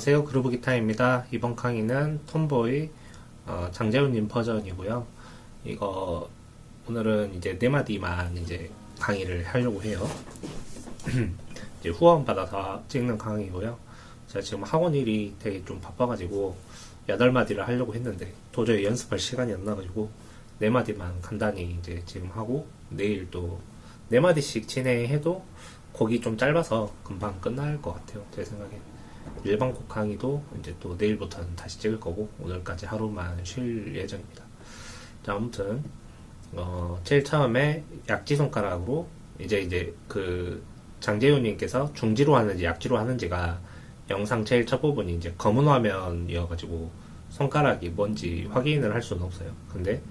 안녕하세요. 그루브 기타입니다. 이번 강의는 톰보이 어, 장재훈님 버전이고요. 이거 오늘은 이제 네 마디만 이제 강의를 하려고 해요. 이제 후원 받아서 찍는 강의고요. 제가 지금 학원 일이 되게 좀 바빠가지고 여덟 마디를 하려고 했는데 도저히 연습할 시간이 안 나가지고 네 마디만 간단히 이제 지금 하고 내일 또 네 마디씩 진행해도 곡이 좀 짧아서 금방 끝날 것 같아요. 제 생각에. 일반 곡 강의도 이제 또 내일부터는 다시 찍을 거고 오늘까지 하루만 쉴 예정입니다. 자 아무튼 어, 제일 처음에 약지 손가락으로 이제 이제 그 장재훈님께서 중지로 하는지 약지로 하는지가 영상 제일 첫 부분이 이제 검은 화면이어가지고 손가락이 뭔지 확인을 할 수는 없어요. 근데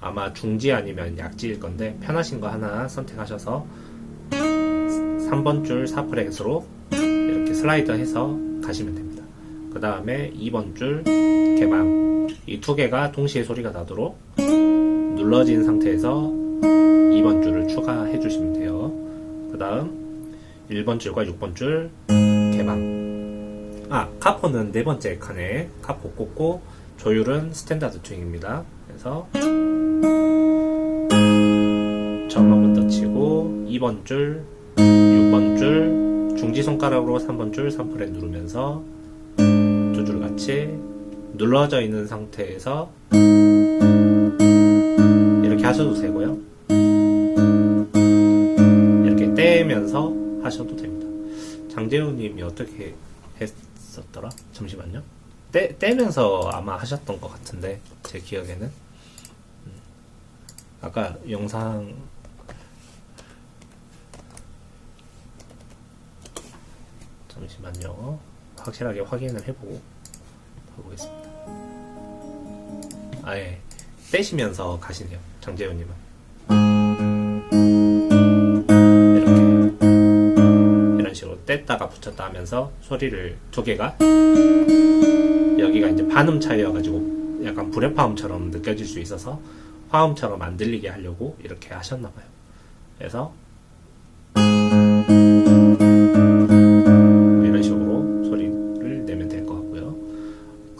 아마 중지 아니면 약지일 건데 편하신 거 하나 선택하셔서 3번 줄 4프렛으로 이렇게 슬라이더 해서 가시면 됩니다. 그 다음에 2번 줄 개방 이 두 개가 동시에 소리가 나도록 눌러진 상태에서 2번 줄을 추가해 주시면 돼요. 그 다음 1번 줄과 6번 줄 개방 아 카포는 네 번째 칸에 카포 꽂고 조율은 스탠다드 튜닝입니다. 그래서 점 한번 더 치고 2번 줄 6번 줄 중지 손가락으로 3번 줄 3프렛 누르면서 두 줄 같이 눌러져 있는 상태에서 이렇게 하셔도 되고요. 이렇게 떼면서 하셔도 됩니다. 장재훈님이 어떻게 했었더라? 잠시만요. 떼, 떼면서 아마 하셨던 것 같은데 제 기억에는 음. 아까 영상 잠시만요. 확실하게 확인을 해보고 가보겠습니다. 아예 떼시면서 가시네요. 장재훈님은 이렇게 이런 식으로 뗐다가 붙였다 하면서 소리를 두 개가 여기가 이제 반음 차이여가지고 약간 불협화음처럼 느껴질 수 있어서 화음처럼 안 들리게 하려고 이렇게 하셨나봐요. 그래서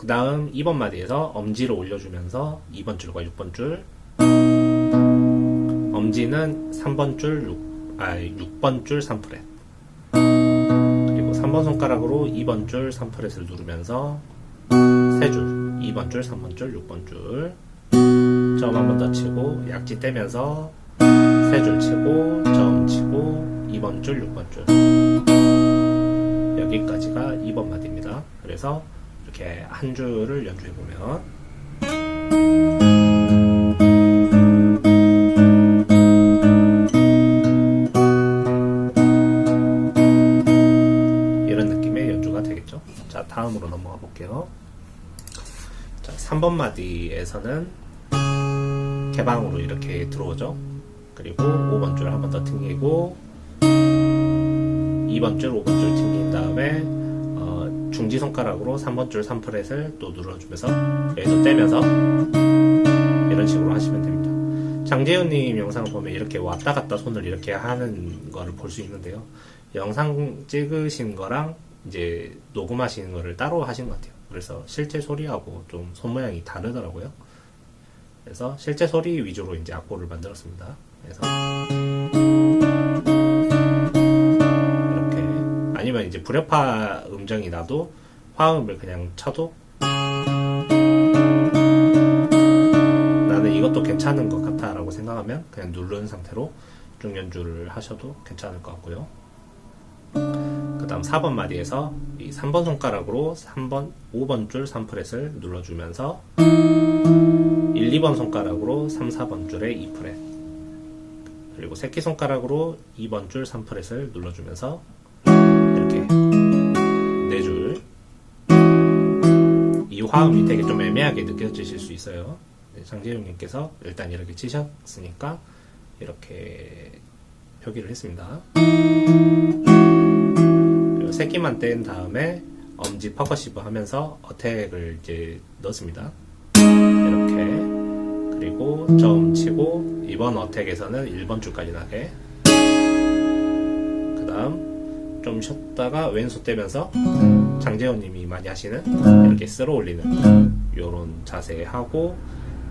그 다음 2번 마디에서 엄지를 올려주면서 2번 줄과 6번 줄. 엄지는 3번 줄 6, 아 6번 줄 3프렛. 그리고 3번 손가락으로 2번 줄 3프렛을 누르면서 3줄 2번 줄 3번 줄 6번 줄 점 한 번 더 치고 약지 떼면서 3줄 치고 점 치고 2번 줄 6번 줄. 여기까지가 2번 마디입니다. 그래서 이렇게 한 줄을 연주해 보면 이런 느낌의 연주가 되겠죠. 자, 다음으로 넘어가 볼게요. 자, 3번 마디에서는 개방으로 이렇게 들어오죠. 그리고 5번 줄 한 번 더 튕기고 2번 줄, 5번 줄 튕긴 다음에 어, 중지 손가락으로 3번 줄 3프렛을 또 눌러주면서 여기서 떼면서 이런 식으로 하시면 됩니다. 장재훈님 영상을 보면 이렇게 왔다 갔다 손을 이렇게 하는 거를 볼 수 있는데요. 영상 찍으신 거랑 이제 녹음하시는 거를 따로 하신 것 같아요. 그래서 실제 소리하고 좀 손 모양이 다르더라고요. 그래서 실제 소리 위주로 이제 악보를 만들었습니다. 그래서 이제 불협화 음정이 나도 화음을 그냥 쳐도 나는 이것도 괜찮은 것 같아 라고 생각하면 그냥 누른 상태로 중연주를 하셔도 괜찮을 것 같고요. 그 다음 4번 마디에서 이 3번 손가락으로 3번, 5번 줄 3프렛을 눌러주면서 1, 2번 손가락으로 3, 4번 줄에 2프렛 그리고 새끼손가락으로 2번 줄 3프렛을 눌러주면서 화음이 되게 좀 애매하게 느껴지실 수 있어요. 네, 장재용님께서 일단 이렇게 치셨으니까 이렇게 표기를 했습니다. 그리고 새끼만 뗀 다음에 엄지 퍼커시브 하면서 어택을 이제 넣습니다. 이렇게. 그리고 점 치고 이번 어택에서는 1번 줄까지 나게. 그 다음 좀 쉬었다가 왼손 떼면서 장재훈님이 많이 하시는 이렇게 쓸어 올리는 요런 자세 하고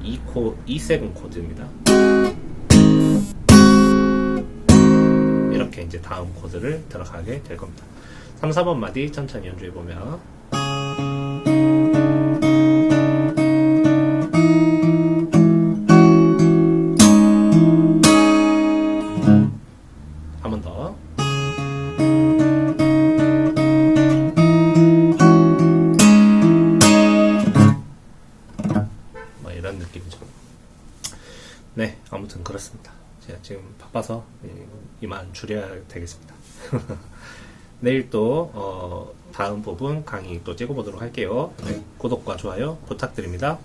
2코 2세븐 코드입니다. 이렇게 이제 다음 코드를 들어가게 될 겁니다. 3, 4번 마디 천천히 연주해 보면 바빠서 예, 이만 줄여야 되겠습니다. 내일 또 어, 다음 부분 강의 또 찍어보도록 할게요. 네, 구독과 좋아요 부탁드립니다.